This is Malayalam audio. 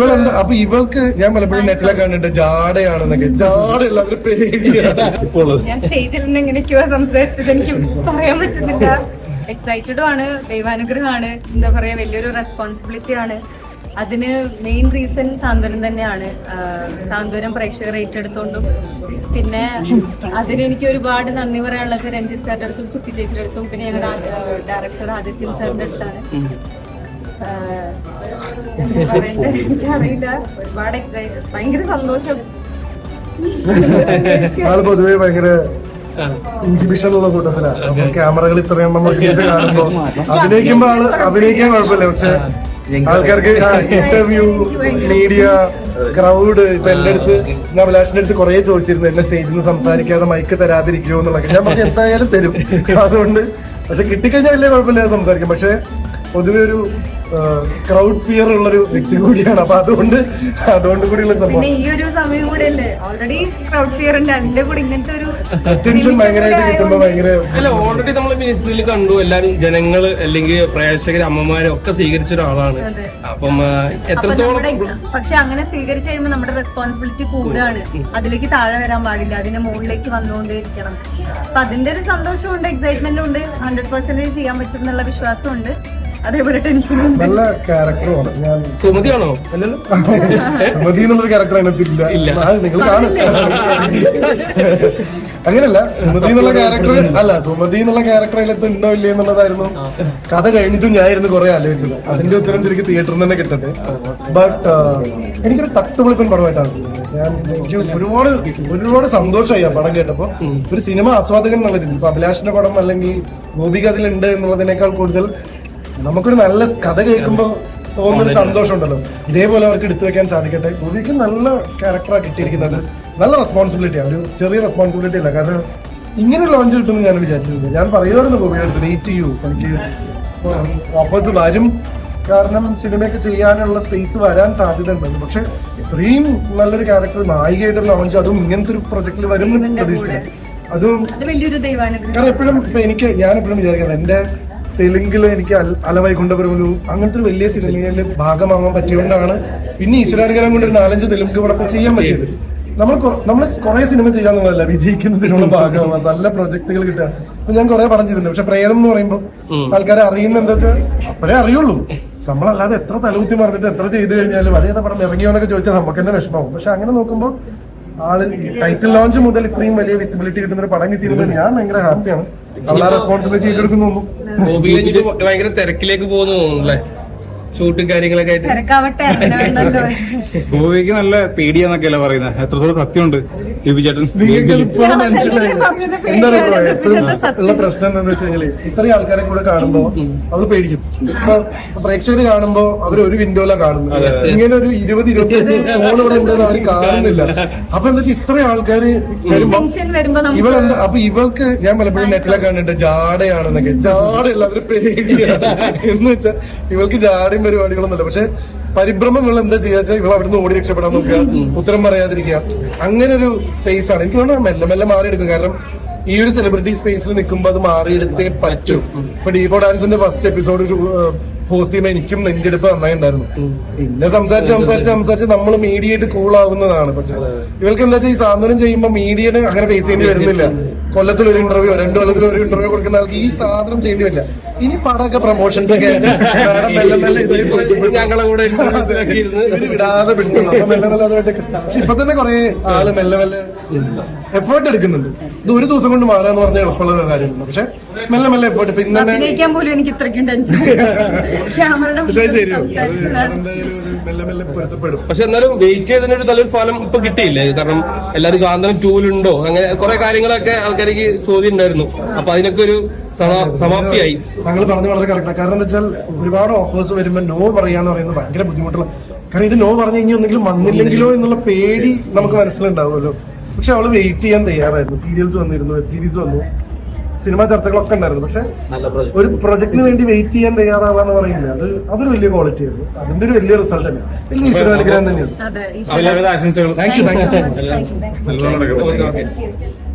ഇവളെന്താ? അപ്പൊ ഇവൾക്ക് ഞാൻ പലപ്പോഴും നെറ്റിലൊക്കെ കണ്ടിട്ട് ജാടയാണെന്നൊക്കെ. ജാടയല്ല അതൊരു പേടിയാണ്. ഞാൻ സ്റ്റേജിൽ നിന്ന് എങ്ങനെയൊക്കെയോ സംസാരിച്ചത് എനിക്ക് പറയാൻ പറ്റുന്നില്ല. എക്സൈറ്റഡും ആണ് ദൈവാനുഗ്രഹമാണ് എന്താ പറയാ വലിയൊരു റെസ്പോൺസിബിലിറ്റി ആണ്. അതിന് മെയിൻ റീസൺ സാന്ത്വനം തന്നെയാണ്. സാന്ത്വനം പ്രേക്ഷകർ ഏറ്റെടുത്തോണ്ടും. പിന്നെ അതിന് എനിക്ക് ഒരുപാട് നന്ദി പറയാനുള്ളത് രഞ്ജിത്ത് സാറിന്റെ അടുത്തും സുപ്പി ചേച്ചിയുടെ അടുത്തും. പിന്നെ ഞങ്ങളുടെ ഡയറക്ടർ ആദിത്യൻ സാറിന്റെ അടുത്താണ്. എനിക്കറിയില്ല ഭയങ്കര സന്തോഷം ഉള്ള കൂട്ടത്തിലാണ് നമ്മൾ ക്യാമറകൾ ഇത്രയും നമ്മൾ കാണുമ്പോ അഭിനയിക്കുമ്പോ ആൾ അഭിനയിക്കാൻ കുഴപ്പമില്ല. പക്ഷെ ആൾക്കാർക്ക് ഇന്റർവ്യൂ മീഡിയ ക്രൗഡ് ഇപ്പൊ എന്റെ അടുത്ത് ഞാൻ അഭിലാഷിന്റെ അടുത്ത് കുറെ ചോദിച്ചിരുന്നു. എന്നെ സ്റ്റേജിൽ നിന്ന് സംസാരിക്കാതെ മൈക്ക് തരാതിരിക്കുമോ എന്നുള്ളത് ഞാൻ പറഞ്ഞു എന്തായാലും തരും. അതുകൊണ്ട് പക്ഷെ കിട്ടിക്കഴിഞ്ഞാൽ വലിയ കുഴപ്പമില്ല സംസാരിക്കും. പക്ഷെ പൊതുവെ ഒരു ക്രൗഡ് ഫിയർ ഉള്ള ഒരു വ്യക്തി കൂടിയാണ്. അപ്പൊ അതുകൊണ്ട് അതുകൊണ്ട് കൂടിയുള്ള സംഭവം. പിന്നെ ഈ ഒരു സമയം കൂടെ അല്ലേ ഓൾറെഡി ക്രൗഡ് ഫിയർ ഉണ്ട്. അതിന്റെ കൂടെ ഇങ്ങനത്തെ ഒരു അറ്റൻഷൻ ഭയങ്കരമായിട്ട് കിട്ടുമ്പോ ഭയങ്കര അല്ല ഓൾറെഡി നമ്മൾ മിനിസ്ട്രിയിൽ കണ്ടു. എല്ലാരും ജനങ്ങൾ അല്ലെങ്കിൽ പ്രേക്ഷകർ അമ്മമാരും ഒക്കെ സ്വീകരിച്ച ഒരാളാണ്. അപ്പം എത്രത്തോളം പക്ഷെ അങ്ങനെ സ്വീകരിച്ചു കഴിയുമ്പോൾ നമ്മുടെ റെസ്പോൺസിബിലിറ്റി കൂടുകയാണ്. അതിലേക്ക് താഴെ വരാൻ പാടില്ല. അതിന്റെ മുകളിലേക്ക് വന്നുകൊണ്ടേയിരിക്കണം. അപ്പൊ അതിന്റെ ഒരു സന്തോഷമുണ്ട് എക്സൈറ്റ്മെന്റ് ഉണ്ട്. ഹൺഡ്രഡ് പെർസെന്റേജ് ചെയ്യാൻ പറ്റും എന്നുള്ള വിശ്വാസമുണ്ട്. അതേപോലെ ടെൻഷനും നല്ല ക്യാരക്ടറുമാണ് ഞാൻ സുമതിയാണോ? അല്ലല്ലോ. സുമതി എന്നുള്ളൊരു ക്യാരക്ടർ അതിനകത്തില്ല ഇല്ല. അത് നിങ്ങൾ കാണും. അങ്ങനല്ല സുമതി എന്നുള്ള ക്യാരക്ടർ അല്ല സുമതി എന്നുള്ള ക്യാരക്ടർ അതിനകത്ത് ഉണ്ടോ ഇല്ലേ എന്നുള്ളതായിരുന്നു. കഥ കഴിഞ്ഞിട്ടും ഞാൻ ഇരുന്ന് കുറെ ആലോചിച്ചത്. അതിന്റെ ഉത്തരം ശരിക്കും തിയേറ്ററിൽ തന്നെ കിട്ടട്ടെ. ബട്ട് എനിക്കൊരു തട്ടുപൊളിപ്പൻ പടമായിട്ടാണ്. ഞാൻ എനിക്ക് ഒരുപാട് ഒരുപാട് സന്തോഷമായി ആ പടം കേട്ടപ്പോ. ഒരു സിനിമ ആസ്വാദകൻ എന്നുള്ള രീതിയിൽ ഇപ്പൊ അഭിലാഷിന്റെ പടം അല്ലെങ്കിൽ ഗോപിക അതിലുണ്ട് എന്നുള്ളതിനേക്കാൾ കൂടുതൽ നമുക്കൊരു നല്ല കഥ കേൾക്കുമ്പോൾ തോന്നുന്ന സന്തോഷമുണ്ടല്ലോ. ഇതേപോലെ അവർക്ക് എടുത്തു വെക്കാൻ സാധിക്കട്ടെ. ഗോപിക്ക് നല്ല ക്യാരക്ടറാണ് കിട്ടിയിരിക്കുന്നത്. നല്ല റെസ്പോൺസിബിലിറ്റിയാണ് ഒരു ചെറിയ റെസ്പോൺസിബിലിറ്റി അല്ല. കാരണം ഇങ്ങനെ ലോഞ്ച് കിട്ടുമെന്ന് ഞാൻ വിചാരിച്ചിരുന്നു ഞാൻ പറയുമായിരുന്നു ഗോപിയുടെ അടുത്ത് വെയിറ്റ് ചെയ്യൂ എനിക്ക് ഓഫേഴ്സ് വരും. കാരണം സിനിമയൊക്കെ ചെയ്യാനുള്ള സ്പേസ് വരാൻ സാധ്യത ഉണ്ടെന്ന്. പക്ഷെ ഇത്രയും നല്ലൊരു ക്യാരക്ടർ നായികയായിട്ട് ലോഞ്ച് അതും ഇങ്ങനത്തെ ഒരു പ്രൊജക്റ്റിൽ വരും പ്രതീക്ഷിച്ചു പ്രതീക്ഷിച്ചില്ല. അതും വലിയൊരു ദൈവാനുഗ്രഹം. കാരണം എപ്പോഴും ഇപ്പൊ എനിക്ക് ഞാൻ എപ്പോഴും വിചാരിക്കുന്നത് എന്റെ തെലുങ്കിൽ എനിക്ക് കൊണ്ടുവരുമല്ലോ. അങ്ങനത്തെ ഒരു വലിയ സിനിമയിൽ ഭാഗമാകാൻ പറ്റിയതുകൊണ്ടാണ് പിന്നെ ഈശ്വരാനുഗ്രഹം കൊണ്ട് ഒരു നാലഞ്ച് തെലുങ്ക് പടക്കം ചെയ്യാൻ പറ്റിയത്. നമ്മൾ നമ്മൾ കുറെ സിനിമ ചെയ്യാന്നുള്ളതല്ല വിജയിക്കുന്ന സിനിമയുടെ ഭാഗമാണ് നല്ല പ്രൊജക്ടുകൾ കിട്ടുക. അപ്പൊ ഞാൻ കുറെ പടം ചെയ്തിട്ടുണ്ട്. പക്ഷെ പ്രേതം എന്ന് പറയുമ്പോൾ ആൾക്കാരെ അറിയുന്ന എന്താ വെച്ചാൽ അപ്പോഴേ അറിയുള്ളൂ. നമ്മളല്ലാതെ എത്ര തലകുത്തി മറന്നിട്ട് എത്ര ചെയ്തു കഴിഞ്ഞാലും അതേതാ പടം ഇറങ്ങിയോ എന്നൊക്കെ ചോദിച്ചാൽ നമുക്ക് തന്നെ വിഷമാവും പക്ഷെ അങ്ങനെ നോക്കുമ്പോൾ ആൾ ടൈറ്റിൽ ലോഞ്ച് മുതൽ ഇത്രയും വലിയ വിസിബിലിറ്റി കിട്ടുന്ന ഒരു പടം കിട്ടിയിരുന്നത് ഞാൻ ഭയങ്കര ഹാപ്പിയാണ് നല്ല റെസ്പോൺസിബിലിറ്റി ഏറ്റെടുക്കുന്നു ഭയങ്കര തിരക്കിലേക്ക് പോകുന്നു തോന്നുന്നു അല്ലേ? ഷൂട്ടും കാര്യങ്ങളൊക്കെ ആയിട്ട്. ഭൂമിക്ക് നല്ല പേടിയാന്നൊക്കെയല്ലേ പറയുന്നത് എത്രത്തോളം സത്യമുണ്ട് ലിപി ചേട്ടൻ ഉള്ള പ്രശ്നം എന്താണെന്ന് വെച്ച് കഴിഞ്ഞാൽ ഇത്രയും ആൾക്കാരെ കൂടെ കാണുമ്പോ അവൾ പേടിക്കും. ഇപ്പൊ പ്രേക്ഷകർ കാണുമ്പോ അവർ ഒരു വിൻഡോല കാണുന്നത്. ഇങ്ങനെ ഒരു ഇരുപത് ഇരുപത്തി ഫോൺ ഇവിടെ ഉണ്ടെന്ന് അവർ കാണുന്നില്ല. അപ്പൊ എന്താ വെച്ചാൽ ഇത്രയും ആൾക്കാര് വരുമ്പോ ഇവളെന്താ? അപ്പൊ ഇവൾക്ക് ഞാൻ പലപ്പോഴും നെറ്റിലൊക്കെ കണ്ടിട്ടുണ്ട് ജാടയാണെന്നൊക്കെ. ജാടയല്ല അതൊരു പേടിയാണ്. എന്ന് വെച്ചാൽ ഇവൾക്ക് ജാടയും പരിപാടികളൊന്നുമില്ല. പക്ഷെ പരിഭ്രമം ഇവൾ എന്താ ചെയ്യാ ഇവൾ അവിടുന്ന് ഓടി രക്ഷപ്പെടാൻ നോക്കുക ഉത്തരം പറയാതിരിക്കുക. അങ്ങനെ ഒരു സ്പേസ് ആണ്. എനിക്ക് തോന്നുന്നു മെല്ലെ മെല്ലെ മാറിയെടുക്കും കാരണം ഈ ഒരു സെലിബ്രിറ്റി സ്പേസിൽ നിൽക്കുമ്പോൾ അത് മാറിയെടുത്തേ പറ്റും. ഇപ്പൊ ഡി ഫോർ ഡാൻസിന്റെ ഫസ്റ്റ് എപ്പിസോഡ് പോസ്റ്റ് ചെയ്യുമ്പോൾ എനിക്കും നെഞ്ചെടുപ്പ് നന്നായി ഉണ്ടായിരുന്നു. പിന്നെ സംസാരിച്ച് സംസാരിച്ച് സംസാരിച്ച് നമ്മൾ മീഡിയയായിട്ട് കൂൾ ആവുന്നതാണ്. പക്ഷെ ഇവർക്ക് എന്താ വെച്ചാൽ ഈ സാന്ത്വനം ചെയ്യുമ്പോൾ മീഡിയനെ അങ്ങനെ ഫേസ് ചെയ്യേണ്ടി വരുന്നില്ല. കൊല്ലത്തിൽ ഒരു ഇന്റർവ്യൂ രണ്ടു കൊല്ലത്തിൽ ഒരു ഇന്റർവ്യൂ കൊടുക്കുന്ന ആൾക്ക് ഈ സാധനം ചെയ്യേണ്ടി വരില്ല. ഇനി പടമൊക്കെ പ്രൊമോഷൻസ് ഒക്കെ മെല്ലെ മെല്ലെ ഇതിലേക്ക് ഞങ്ങളെ കൂടെ ഇരുന്ന് ഇവർ വിടാതെ പിടിച്ചോളൂ. അപ്പൊ മെല്ലെ മെല്ലെ പക്ഷെ ഇപ്പൊ തന്നെ കുറെ ആൾ മെല്ലെ മെല്ലെ എഫേർട്ട് എടുക്കുന്നുണ്ട്. ഇത് ഒരു ദിവസം കൊണ്ട് മാറാന്ന് പറഞ്ഞാൽ എളുപ്പമുള്ള കാര്യമാണ്. പക്ഷെ മെല്ലെ മെല്ലെ എഫേർട്ട് ഇപ്പൊ ഇന്ന് തന്നെ പോലും എനിക്ക് ഇത്രയ്ക്കും ടെൻഷൻ പക്ഷേ എന്നാലും വെയിറ്റ് ചെയ്തതിന് ഒരു നല്ലൊരു ഫലം ഇപ്പൊ കിട്ടിയില്ലേ? കാരണം എല്ലാരും സാന്ത്വനം ടൂലുണ്ടോ? അങ്ങനെ കുറെ കാര്യങ്ങളൊക്കെ ആൾക്കാർക്ക് ചോദ്യം ഉണ്ടായിരുന്നു അപ്പൊ അതിനൊക്കെ ഒരു സമ- സമാപ്തിയായി. താങ്കൾ പറഞ്ഞത് വളരെ കറക്റ്റാണ് കാരണം എന്താ വെച്ചാൽ ഒരുപാട് ഓഫേഴ്സ് വരുമ്പോൾ നോ പറയാന്ന് പറയുന്നത് ഭയങ്കര ബുദ്ധിമുട്ടുള്ള കാരണം ഇത് നോ പറഞ്ഞു കഴിഞ്ഞാൽ ഒന്നെങ്കിലും വന്നില്ലെങ്കിലോ എന്നുള്ള പേടി നമുക്ക് മനസ്സിലുണ്ടാവുമല്ലോ. പക്ഷെ അവൾ വെയിറ്റ് ചെയ്യാൻ തയ്യാറായിരുന്നു. സീരിയൽസ് വന്നിരുന്നു വെബ് സീരീസ് വന്നു. സിനിമാ ചർച്ചകളൊക്കെ ഉണ്ടായിരുന്നു. പക്ഷെ ഒരു പ്രൊജക്ടിന് വേണ്ടി വെയിറ്റ് ചെയ്യാൻ തയ്യാറാവാന്ന് പറയുന്നില്ല. അത് അതൊരു വലിയ ക്വാളിറ്റി ആയിരുന്നു. അതിന്റെ ഒരു വലിയ റിസൾട്ട് തന്നെ. വലിയ ഈശ്വരാനുഗ്രഹം തന്നെയാണ്. അതെ ഈശ്വര. അനുഗ്രഹം തന്നെയാണ് താങ്ക് യു താങ്ക് യു